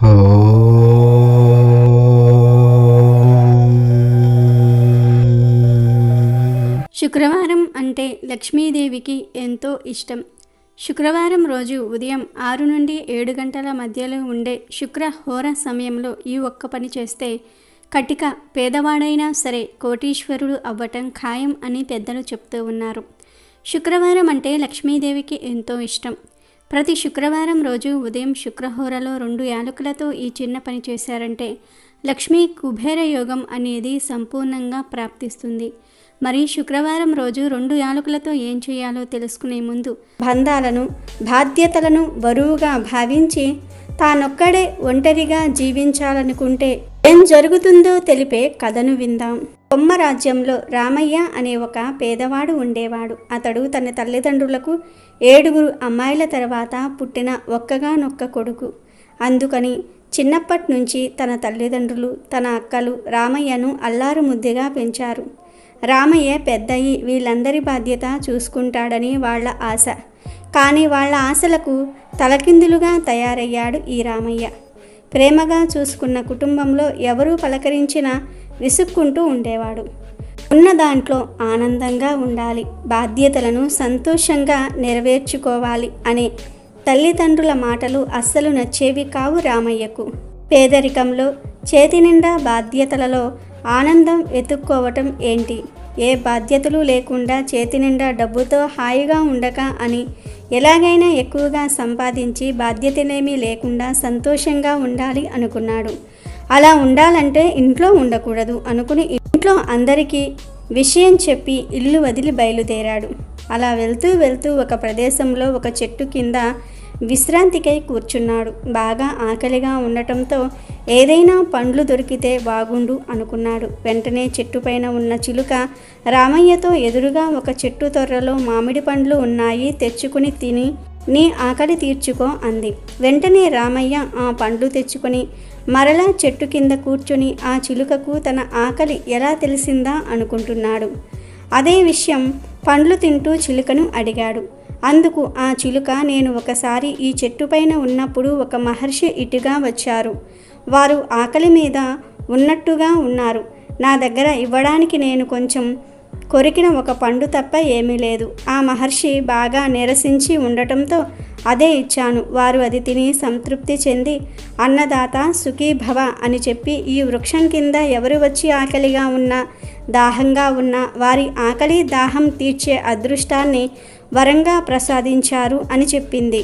శుక్రవారం అంటే లక్ష్మీదేవికి ఎంతో ఇష్టం. శుక్రవారం రోజు ఉదయం ఆరు నుండి ఏడు గంటల మధ్యలో ఉండే శుక్ర హోర సమయంలో ఈ ఒక్క పని చేస్తే కటిక పేదవాడైనా సరే కోటీశ్వరుడు అవ్వటం ఖాయం అని పెద్దలు చెప్తూ ఉన్నారు. శుక్రవారం అంటే లక్ష్మీదేవికి ఎంతో ఇష్టం. ప్రతి శుక్రవారం రోజు ఉదయం శుక్రహోరలో రెండు యాలకులతో ఈ చిన్న పని చేశారంటే లక్ష్మీ కుబేర యోగం అనేది సంపూర్ణంగా ప్రాప్తిస్తుంది. మరి శుక్రవారం రోజు రెండు యాలకులతో ఏం చేయాలో తెలుసుకునే ముందు బంధాలను బాధ్యతలను బరువుగా భావించి తానొక్కడే ఒంటరిగా జీవించాలనుకుంటే ఏం జరుగుతుందో తెలిపే కథను విందాం. కొమ్మ రాజ్యంలో రామయ్య అనే ఒక పేదవాడు ఉండేవాడు. అతడు తన తల్లిదండ్రులకు ఏడుగురు అమ్మాయిల తర్వాత పుట్టిన ఒక్కగానొక్క కొడుకు. అందుకని చిన్నప్పటి నుంచి తన తల్లిదండ్రులు తన అక్కలు రామయ్యను అల్లారు ముద్దుగా పెంచారు. రామయ్య పెద్దయి వీళ్ళందరి బాధ్యత చూసుకుంటాడని వాళ్ళ ఆశ. కానీ వాళ్ళ ఆశలకు తలకిందులుగా తయారయ్యాడు ఈ రామయ్య. ప్రేమగా చూసుకున్న కుటుంబంలో ఎవరూ పలకరించినా విసుక్కుంటూ ఉండేవాడు. ఉన్న దాంట్లో ఆనందంగా ఉండాలి బాధ్యతలను సంతోషంగా నెరవేర్చుకోవాలి అనే తల్లిదండ్రుల మాటలు అస్సలు నచ్చేవి కావు రామయ్యకు. పేదరికంలో చేతి నిండా బాధ్యతలలో ఆనందం వెతుక్కోవటం ఏంటి? ఏ బాధ్యతలు లేకుండా చేతి నిండా డబ్బుతో హాయిగా ఉండక అని ఎలాగైనా ఎక్కువగా సంపాదించి బాధ్యతలేమీ లేకుండా సంతోషంగా ఉండాలి అనుకున్నాడు. అలా ఉండాలంటే ఇంట్లో ఉండకూడదు అనుకుని ఇంట్లో అందరికీ విషయం చెప్పి ఇల్లు వదిలి బయలుదేరాడు. అలా వెళ్తూ వెళ్తూ ఒక ప్రదేశంలో ఒక చెట్టు కింద విశ్రాంతికై కూర్చున్నాడు. బాగా ఆకలిగా ఉండటంతో ఏదైనా పండ్లు దొరికితే బాగుండు అనుకున్నాడు. వెంటనే చెట్టుపైన ఉన్న చిలుక రామయ్యతో ఎదురుగా ఒక చెట్టు తొర్రలో మామిడి పండ్లు ఉన్నాయి తెచ్చుకుని తిని నీ ఆకలి తీర్చుకో అంది. వెంటనే రామయ్య ఆ పండ్లు తెచ్చుకొని మరలా చెట్టు కింద కూర్చుని ఆ చిలుకకు తన ఆకలి ఎలా తెలిసిందా అనుకుంటున్నాడు. అదే విషయం పండ్లు తింటూ చిలుకను అడిగాడు. అందుకు ఆ చిలుక నేను ఒకసారి ఈ చెట్టుపైన ఉన్నప్పుడు ఒక మహర్షి ఇటుగా వచ్చారు. వారు ఆకలి మీద ఉన్నట్టుగా ఉన్నారు. నా దగ్గర ఇవ్వడానికి నేను కొంచెం కొరికిన ఒక పండు తప్ప ఏమీ లేదు. ఆ మహర్షి బాగా నిరసించి ఉండటంతో అదే ఇచ్చాను. వారు అది తిని సంతృప్తి చెంది అన్నదాత సుఖీభవ అని చెప్పి ఈ వృక్షం కింద ఎవరు వచ్చి ఆకలిగా ఉన్నా దాహంగా ఉన్నా వారి ఆకలి దాహం తీర్చే అదృష్టాన్ని వరంగా ప్రసాదించారు అని చెప్పింది.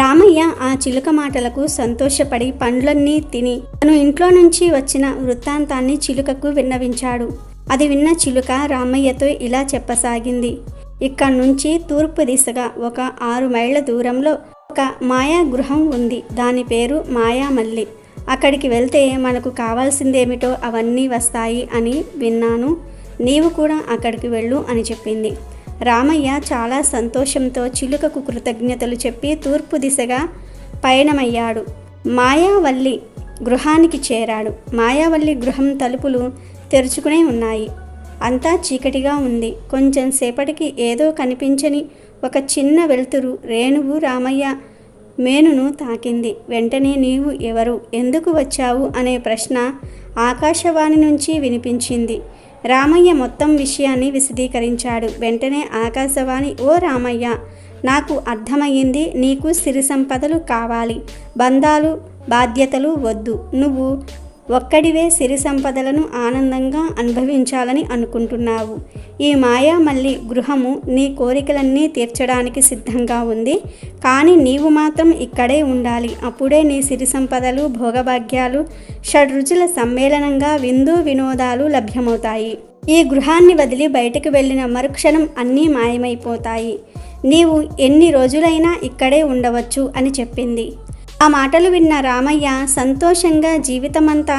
రామయ్య ఆ చిలుక మాటలకు సంతోషపడి పండ్లన్నీ తిని తను ఇంట్లో నుంచి వచ్చిన వృత్తాంతాన్ని చిలుకకు విన్నవించాడు. అది విన్న చిలుక రామయ్యతో ఇలా చెప్పసాగింది. ఇక్కడ నుంచి తూర్పు దిశగా ఒక ఆరు మైళ్ళ దూరంలో ఒక మాయా గృహం ఉంది. దాని పేరు మాయామల్లి. అక్కడికి వెళ్తే మనకు కావాల్సిందేమిటో అవన్నీ వస్తాయి అని విన్నాను. నీవు కూడా అక్కడికి వెళ్ళు అని చెప్పింది. రామయ్య చాలా సంతోషంతో చిలుకకు కృతజ్ఞతలు చెప్పి తూర్పు దిశగా పయనమయ్యాడు. మాయావల్లి గృహానికి చేరాడు. మాయావల్లి గృహం తలుపులు తెరుచుకునే ఉన్నాయి. అంతా చీకటిగా ఉంది. కొంచెం సేపటికి ఏదో కనిపించని ఒక చిన్న వెలుతురు రేణువు రామయ్య మేనును తాకింది. వెంటనే నీవు ఎవరు? ఎందుకు వచ్చావు? అనే ప్రశ్న ఆకాశవాణి నుంచి వినిపించింది. రామయ్య మొత్తం విషయాన్ని విశదీకరించాడు. వెంటనే ఆకాశవాణి ఓ రామయ్య నాకు అర్థమయ్యింది నీకు సిరి సంపదలు కావాలి. బంధాలు బాధ్యతలు వద్దు. నువ్వు ఒక్కడివే సిరి సంపదలను ఆనందంగా అనుభవించాలని అనుకుంటున్నావు. ఈ మాయా మళ్ళీ గృహము నీ కోరికలన్నీ తీర్చడానికి సిద్ధంగా ఉంది. కానీ నీవు మాత్రం ఇక్కడే ఉండాలి. అప్పుడే నీ సిరి సంపదలు భోగభాగ్యాలు షడ్రుచుల సమ్మేళనంగా విందు వినోదాలు లభ్యమవుతాయి. ఈ గృహాన్ని వదిలి బయటకు వెళ్ళిన మరుక్షణం అన్నీ మాయమైపోతాయి. నీవు ఎన్ని రోజులైనా ఇక్కడే ఉండవచ్చు అని చెప్పింది. ఆ మాటలు విన్న రామయ్య సంతోషంగా జీవితమంతా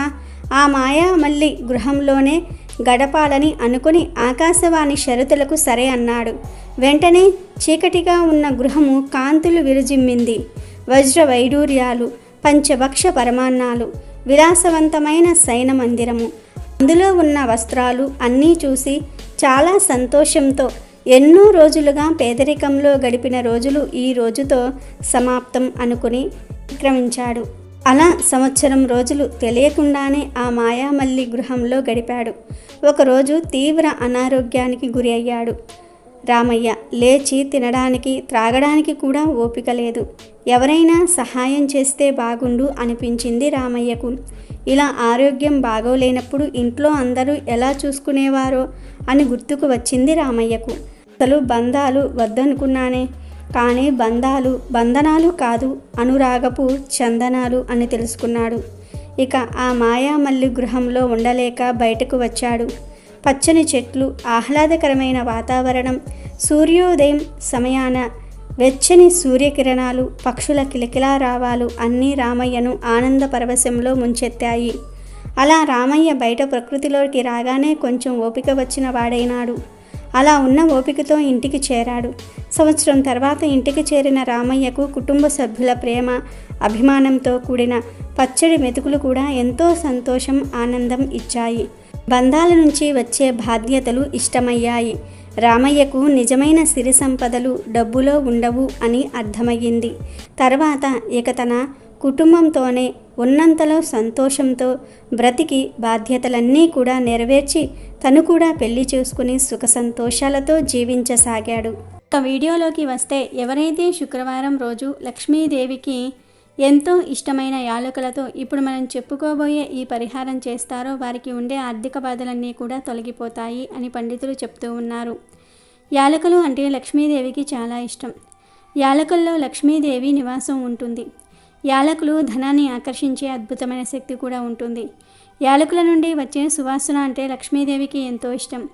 ఆ మాయా మల్లి గృహంలోనే గడపాలని అనుకుని ఆకాశవాణి షరతులకు సరే అన్నాడు. వెంటనే చీకటిగా ఉన్న గృహము కాంతులు విరుజిమ్మింది. వజ్ర వైడూర్యాలు పంచభక్ష పరమాన్నాలు విలాసవంతమైన శయన మందిరము. అందులో ఉన్న వస్త్రాలు అన్నీ చూసి చాలా సంతోషంతో ఎన్నో రోజులుగా పేదరికంలో గడిపిన రోజులు ఈ రోజుతో సమాప్తం అనుకుని విక్రమించాడు. అలా సంవత్సరం రోజులు తెలియకుండానే ఆ మాయామల్లి గృహంలో గడిపాడు. ఒకరోజు తీవ్ర అనారోగ్యానికి గురి అయ్యాడు. రామయ్య లేచి తినడానికి త్రాగడానికి కూడా ఓపిక లేదు. ఎవరైనా సహాయం చేస్తే బాగుండు అనిపించింది రామయ్యకు. ఇలా ఆరోగ్యం బాగోలేనప్పుడు ఇంట్లో అందరూ ఎలా చూసుకునేవారో అని గుర్తుకు వచ్చింది రామయ్యకు. అసలు బంధాలు వద్దనుకున్నానే. కానీ బంధాలు బంధనాలు కాదు అనురాగపు చందనాలు అని తెలుసుకున్నాడు. ఇక ఆ మాయామల్లి గృహంలో ఉండలేక బయటకు వచ్చాడు. పచ్చని చెట్లు ఆహ్లాదకరమైన వాతావరణం సూర్యోదయం సమయాన వెచ్చని సూర్యకిరణాలు పక్షుల కిలకిలా రావాలు అన్నీ రామయ్యను ఆనంద పరవశంలో ముంచెత్తాయి. అలా రామయ్య బయట ప్రకృతిలోకి రాగానే కొంచెం ఓపిక వచ్చిన వాడైనాడు. అలా ఉన్న ఓపికతో ఇంటికి చేరాడు. సంవత్సరం తర్వాత ఇంటికి చేరిన రామయ్యకు కుటుంబ సభ్యుల ప్రేమ అభిమానంతో కూడిన పచ్చడి మెతుకులు కూడా ఎంతో సంతోషం ఆనందం ఇచ్చాయి. బంధాల నుంచి వచ్చే బాధ్యతలు ఇష్టమయ్యాయి. రామయ్యకు నిజమైన సిరి సంపదలు డబ్బులో ఉండవు అని అర్థమయ్యింది. తర్వాత ఇక తన కుటుంబంతోనే ఉన్నంతలో సంతోషంతో బ్రతికి బాధ్యతలన్నీ కూడా నెరవేర్చి తను కూడా పెళ్ళి చేసుకుని సుఖ సంతోషాలతో జీవించసాగాడు. ఒక వీడియోలోకి వస్తే ఎవరైతే శుక్రవారం రోజు లక్ష్మీదేవికి ఎంతో ఇష్టమైన యాలకులతో ఇప్పుడు మనం చెప్పుకోబోయే ఈ పరిహారం చేస్తారో వారికి ఉండే ఆర్థిక బాధలన్నీ కూడా తొలగిపోతాయి అని పండితులు చెప్తూ ఉన్నారు. యాలకులు అంటే లక్ష్మీదేవికి చాలా ఇష్టం. యాలకుల్లో లక్ష్మీదేవి నివాసం ఉంటుంది. యాలకులు ధనాన్ని ఆకర్షించే అద్భుతమైన శక్తి కూడా ఉంటుంది. యాలకుల నుండి వచ్చే సువాసన అంటే లక్ష్మీదేవికి ఎంతో ఇష్టం.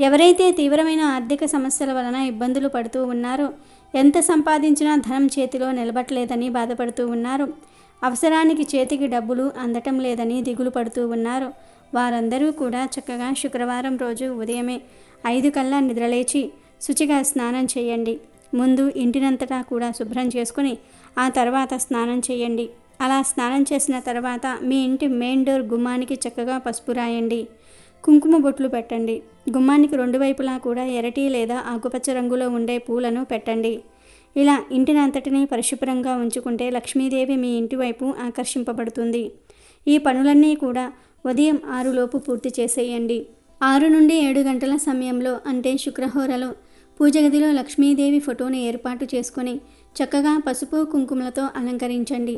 ఎవరైతే తీవ్రమైన ఆర్థిక సమస్యల వలన ఇబ్బందులు పడుతూ ఉన్నారో ఎంత సంపాదించినా ధనం చేతిలో నిలబట్టలేదని బాధపడుతూ ఉన్నారు. అవసరానికి చేతికి డబ్బులు అందటం లేదని దిగులు పడుతూ ఉన్నారు. వారందరూ కూడా చక్కగా శుక్రవారం రోజు ఉదయమే ఐదు కల్లా నిద్రలేచి శుచిగా స్నానం చేయండి. ముందు ఇంటినంతటా కూడా శుభ్రం చేసుకుని ఆ తర్వాత స్నానం చేయండి. అలా స్నానం చేసిన తర్వాత మీ ఇంటి మెయిన్ డోర్ గుమ్మానికి చక్కగా పసుపు రాయండి. కుంకుమ బొట్లు పెట్టండి. గుమ్మానికి రెండు వైపులా కూడా ఎరటి లేదా ఆకుపచ్చ రంగులో ఉండే పూలను పెట్టండి. ఇలా ఇంటిని అంతటినీ పరిశుభ్రంగా ఉంచుకుంటే లక్ష్మీదేవి మీ ఇంటి వైపు ఆకర్షింపబడుతుంది. ఈ పనులన్నీ కూడా ఉదయం ఆరులోపు పూర్తి చేసేయండి. ఆరు నుండి ఏడు గంటల సమయంలో అంటే శుక్రహోరలో పూజ గదిలో లక్ష్మీదేవి ఫోటోని ఏర్పాటు చేసుకొని చక్కగా పసుపు కుంకుమలతో అలంకరించండి.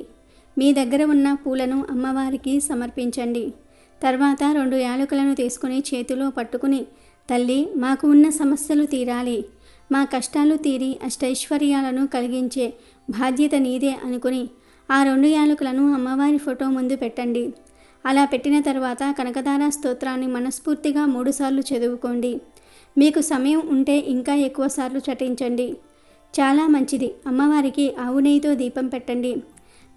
మీ దగ్గర ఉన్న పూలను అమ్మవారికి సమర్పించండి. తర్వాత రెండు యాలకులను తీసుకుని చేతిలో పట్టుకుని తల్లి మాకు ఉన్న సమస్యలు తీరాలి. మా కష్టాలు తీరి అష్టైశ్వర్యాలను కలిగించే బాధ్యత నీదే అనుకుని ఆ రెండు యాలకులను అమ్మవారి ఫోటో ముందు పెట్టండి. అలా పెట్టిన తర్వాత కనకదార స్తోత్రాన్ని మనస్ఫూర్తిగా మూడుసార్లు చదువుకోండి. మీకు సమయం ఉంటే ఇంకా ఎక్కువ సార్లు చటించండి. చాలా మంచిది. అమ్మవారికి ఆవు నెయ్యితో దీపం పెట్టండి.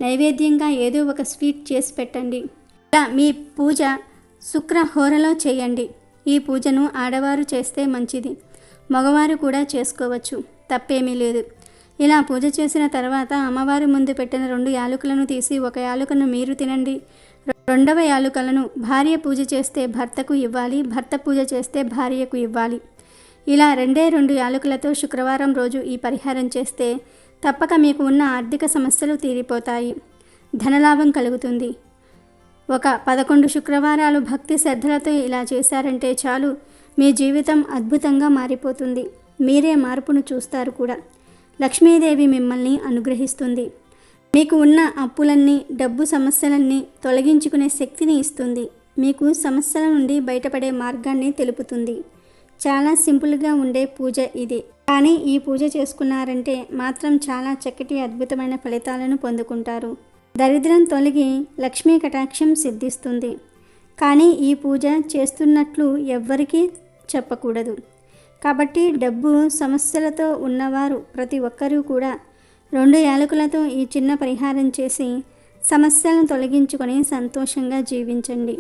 నైవేద్యంగా ఏదో ఒక స్వీట్ చేసి పెట్టండి. ఇలా మీ పూజ శుక్రహోరలో చేయండి. ఈ పూజను ఆడవారు చేస్తే మంచిది. మగవారు కూడా చేసుకోవచ్చు. తప్పేమీ లేదు. ఇలా పూజ చేసిన తర్వాత అమ్మవారి ముందు పెట్టిన రెండు యాలుకలను తీసి ఒక యాలుకను మీరు తినండి. రెండవ యాలుకలను భార్య పూజ చేస్తే భర్తకు ఇవ్వాలి భర్త పూజ చేస్తే భార్యకు ఇవ్వాలి. ఇలా రెండే రెండు యాలకులతో శుక్రవారం రోజు ఈ పరిహారం చేస్తే తప్పక మీకు ఉన్న ఆర్థిక సమస్యలు తీరిపోతాయి. ధనలాభం కలుగుతుంది. ఒక పదకొండు శుక్రవారాలు భక్తి శ్రద్ధలతో ఇలా చేశారంటే చాలు. మీ జీవితం అద్భుతంగా మారిపోతుంది. మీరే మార్పును చూస్తారు కూడా. లక్ష్మీదేవి మిమ్మల్ని అనుగ్రహిస్తుంది. మీకు ఉన్న అప్పులన్నీ డబ్బు సమస్యలన్నీ తొలగించుకునే శక్తిని ఇస్తుంది. మీకు సమస్యల నుండి బయటపడే మార్గాన్ని తెలుపుతుంది. చాలా సింపుల్గా ఉండే పూజ ఇది. కానీ ఈ పూజ చేసుకున్నారంటే మాత్రం చాలా చక్కటి అద్భుతమైన ఫలితాలను పొందుకుంటారు. దరిద్రం తొలగి లక్ష్మీ కటాక్షం సిద్ధిస్తుంది. కానీ ఈ పూజ చేస్తున్నట్లు ఎవ్వరికీ చెప్పకూడదు. కాబట్టి డబ్బు సమస్యలతో ఉన్నవారు ప్రతి ఒక్కరూ కూడా రెండు యాలకులతో ఈ చిన్న పరిహారం చేసి సమస్యలను తొలగించుకొని సంతోషంగా జీవించండి.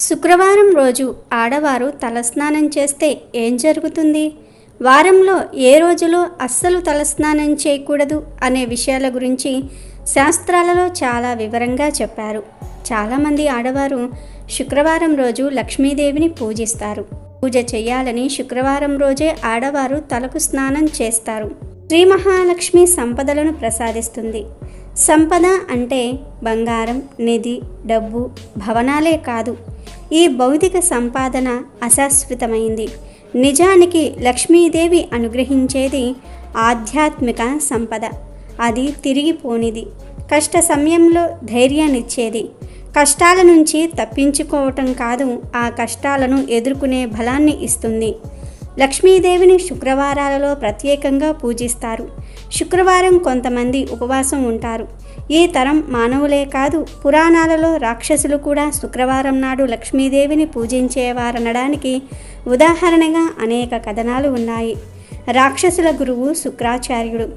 శుక్రవారం రోజు ఆడవారు తలస్నానం చేస్తే ఏం జరుగుతుంది? వారంలో ఏ రోజులో అస్సలు తలస్నానం చేయకూడదు అనే విషయాల గురించి శాస్త్రాలలో చాలా వివరంగా చెప్పారు. చాలామంది ఆడవారు శుక్రవారం రోజు లక్ష్మీదేవిని పూజిస్తారు. పూజ చేయాలని శుక్రవారం రోజే ఆడవారు తలకు స్నానం చేస్తారు. శ్రీ మహాలక్ష్మి సంపదలను ప్రసాదిస్తుంది. సంపద అంటే బంగారం నిధి డబ్బు భవనాలే కాదు. ఈ భౌతిక సంపాదన అశాశ్వతమైంది. నిజానికి లక్ష్మీదేవి అనుగ్రహించేది ఆధ్యాత్మిక సంపద. అది తిరిగిపోనిది కష్ట సమయంలో ధైర్యాన్నిచ్చేది కష్టాల నుంచి తప్పించుకోవటం కాదు ఆ కష్టాలను ఎదుర్కొనే బలాన్ని ఇస్తుంది. లక్ష్మీదేవిని శుక్రవారాలలో ప్రత్యేకంగా పూజిస్తారు. శుక్రవారం కొంతమంది ఉపవాసం ఉంటారు. ఈ తరం మానవులే కాదు పురాణాలలో రాక్షసులు కూడా శుక్రవారం నాడు లక్ష్మీదేవిని పూజించేవారనడానికి ఉదాహరణగా అనేక కథనాలు ఉన్నాయి. రాక్షసుల గురువు శుక్రాచార్యుడు.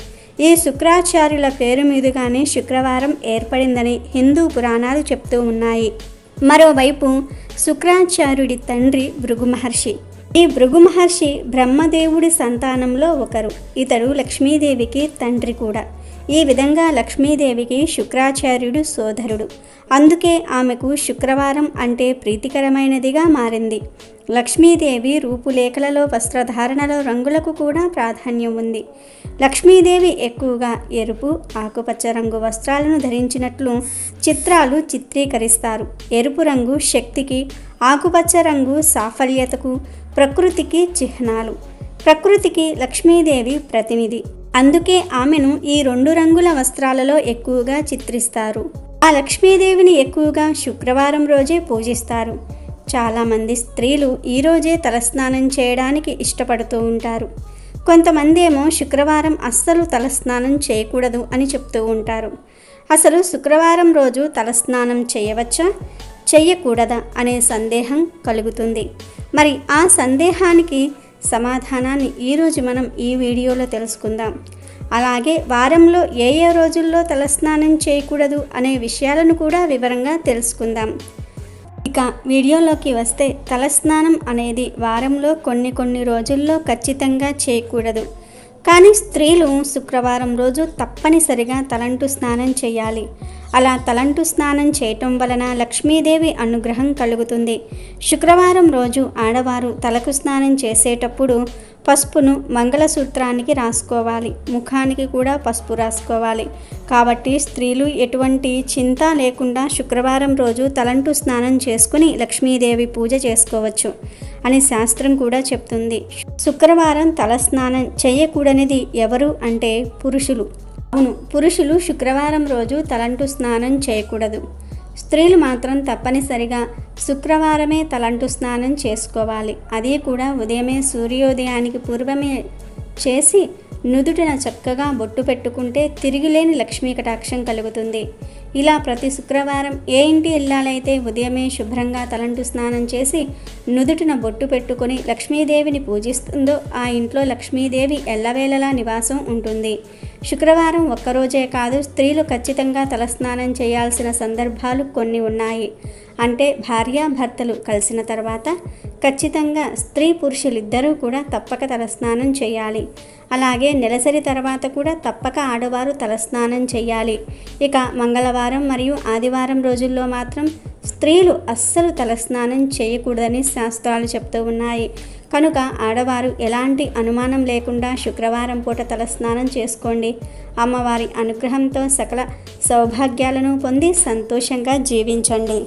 ఈ శుక్రాచార్యుల పేరు మీదుగానే శుక్రవారం ఏర్పడిందని హిందూ పురాణాలు చెప్తూ ఉన్నాయి. మరోవైపు శుక్రాచార్యుడి తండ్రి భృగు మహర్షి ఈ భృగు మహర్షి బ్రహ్మదేవుడి సంతానంలో ఒకరు ఇతడు లక్ష్మీదేవికి తండ్రి కూడా. ఈ విధంగా లక్ష్మీదేవికి శుక్రాచార్యుడు సోదరుడు. అందుకే ఆమెకు శుక్రవారం అంటే ప్రీతికరమైనదిగా మారింది. లక్ష్మీదేవి రూపులేఖలలో వస్త్రధారణలో రంగులకు కూడా ప్రాధాన్యం ఉంది. లక్ష్మీదేవి ఎక్కువగా ఎరుపు ఆకుపచ్చ రంగు వస్త్రాలను ధరించినట్లు చిత్రాలు చిత్రీకరిస్తారు. ఎరుపు రంగు శక్తికి ఆకుపచ్చ రంగు సాఫల్యతకు ప్రకృతికి చిహ్నాలు. ప్రకృతికి లక్ష్మీదేవి ప్రతినిధి. అందుకే ఆమెను ఈ రెండు రంగుల వస్త్రాలలో ఎక్కువగా చిత్రిస్తారు. ఆ లక్ష్మీదేవిని ఎక్కువగా శుక్రవారం రోజే పూజిస్తారు. చాలామంది స్త్రీలు ఈరోజే తలస్నానం చేయడానికి ఇష్టపడుతూ ఉంటారు. కొంతమంది ఏమో శుక్రవారం అస్సలు తలస్నానం చేయకూడదు అని చెప్తూ ఉంటారు. అసలు శుక్రవారం రోజు తలస్నానం చేయవచ్చా? చెయ్యకూడదా? అనే సందేహం కలుగుతుంది. మరి ఆ సందేహానికి సమాధానాన్ని ఈరోజు మనం ఈ వీడియోలో తెలుసుకుందాం. అలాగే వారంలో ఏ ఏ రోజుల్లో తలస్నానం చేయకూడదు అనే విషయాలను కూడా వివరంగా తెలుసుకుందాం. ఇక వీడియోలోకి వస్తే తలస్నానం అనేది వారంలో కొన్ని కొన్ని రోజుల్లో ఖచ్చితంగా చేయకూడదు. కానీ స్త్రీలు శుక్రవారం రోజు తప్పనిసరిగా తలంటు స్నానం చేయాలి. అలా తలంటు స్నానం చేయటం వలన లక్ష్మీదేవి అనుగ్రహం కలుగుతుంది. శుక్రవారం రోజు ఆడవారు తలకు స్నానం చేసేటప్పుడు పసుపును మంగళసూత్రానికి రాసుకోవాలి. ముఖానికి కూడా పసుపు రాసుకోవాలి. కాబట్టి స్త్రీలు ఎటువంటి చింత లేకుండా శుక్రవారం రోజు తలంటు స్నానం చేసుకుని లక్ష్మీదేవి పూజ చేసుకోవచ్చు అని శాస్త్రం కూడా చెప్తుంది. శుక్రవారం తల స్నానం చేయకూడనిది ఎవరు అంటే పురుషులు. అవును పురుషులు శుక్రవారం రోజు తలంటు స్నానం చేయకూడదు. స్త్రీలు మాత్రం తప్పనిసరిగా శుక్రవారమే తలంటు స్నానం చేసుకోవాలి. అది కూడా ఉదయమే సూర్యోదయానికి పూర్వమే చేసి నుదుటిన చక్కగా బొట్టు పెట్టుకుంటే తిరిగిలేని లక్ష్మీ కటాక్షం కలుగుతుంది. ఇలా ప్రతి శుక్రవారం ఏ ఇంటి ఇల్లాలైతే ఉదయమే శుభ్రంగా తలంటు స్నానం చేసి నుదుటిన బొట్టు పెట్టుకొని లక్ష్మీదేవిని పూజిస్తుందో ఆ ఇంట్లో లక్ష్మీదేవి ఎల్లవేళలా నివాసం ఉంటుంది. శుక్రవారం ఒక్కరోజే కాదు స్త్రీలు ఖచ్చితంగా తలస్నానం చేయాల్సిన సందర్భాలు కొన్ని ఉన్నాయి. అంటే భార్యాభర్తలు కలిసిన తర్వాత ఖచ్చితంగా స్త్రీ పురుషులిద్దరూ కూడా తప్పక తలస్నానం చేయాలి. అలాగే నెలసరి తర్వాత కూడా తప్పక ఆడవారు తలస్నానం చేయాలి. ఇక మంగళవారం మరియు ఆదివారం రోజుల్లో మాత్రం స్త్రీలు అస్సలు తలస్నానం చేయకూడదని శాస్త్రాలు చెప్తూ ఉన్నాయి. కనుక ఆడవారు ఎలాంటి అనుమానం లేకుండా శుక్రవారం పూట తలస్నానం చేసుకోండి. అమ్మవారి అనుగ్రహంతో సకల సౌభాగ్యాలను పొంది సంతోషంగా జీవించండి.